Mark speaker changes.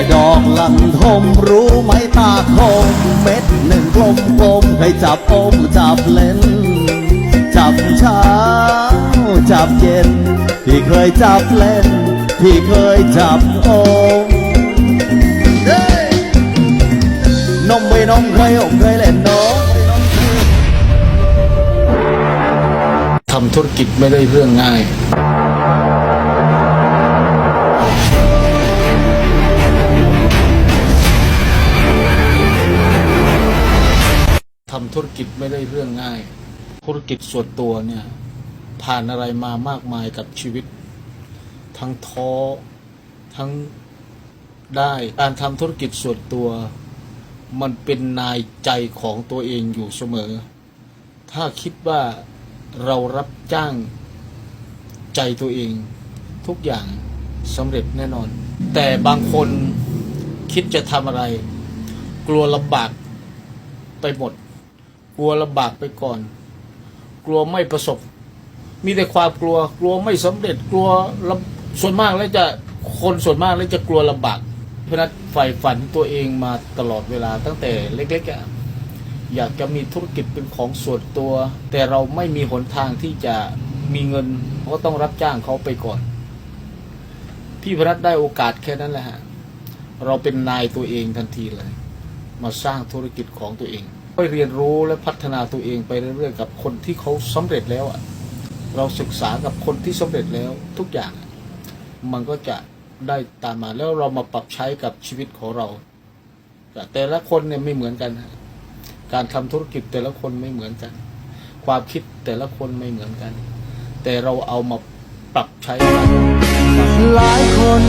Speaker 1: ม่ดอกลันทมรู้ไหมตาคมเม็ดหนึ่งกลมกลมให้จับอมจับเล่น จับเช้า จับเย็น ที่เคยจับเล่น ที่เคยจับอมนมไม่นมเคยอมเคยเล่นนม
Speaker 2: ทำธุรกิจไม่ได้เรื่องง่าย ทำธุรกิจไม่ได้เรื่องง่าย ธุรกิจส่วนตัวเนี่ย ผ่านอะไรมามากมายกับชีวิต ทั้งท้อทั้งได้การทำธุรกิจส่วนตัว มันเป็นนายใจของตัวเองอยู่เสมอ ถ้าคิดว่าเรารับจ้างใจตัวเอง ทุกอย่างสำเร็จแน่นอน แต่บางคนคิดจะทำอะไร กลัวลำบากไปหมด กลัวลำบากไปก่อน กลัวไม่ประสบ มีแต่ความกลัว กลัวไม่สำเร็จ กลัวลำส่วนมากแล้วจะคนส่วนมากแล้วจะกลัวลำบาก เพราะนั้นใฝ่ฝันตัวเองมาตลอดเวลาตั้งแต่เล็กๆอยากจะมีธุรกิจเป็นของส่วนตัว แต่เราไม่มีหนทางที่จะมีเงินก็ต้องรับจ้างเขาไปก่อน พี่พรัตได้โอกาสแค่นั้นแหละฮะ เราเป็นนายตัวเองทันทีเลย มาสร้างธุรกิจของตัวเอง ไปเรียนรู้และพัฒนาตัวเองไปเรื่อยๆกับคนที่เขาสำเร็จแล้วอะเราศึกษากับคนที่สำเร็จแล้วทุกอย่าง มันก็จะได้ตามมาแล้วเรามาปรับใช้กับชีวิตของเรา แต่ละคนเนี่ยไม่เหมือนกันการทำธุรกิจแต่ละคนไม่เหมือนกัน ความคิดแต่ละคนไม่เหมือนกัน แต่เราเอามาปรับใช้กัน
Speaker 1: หลายคน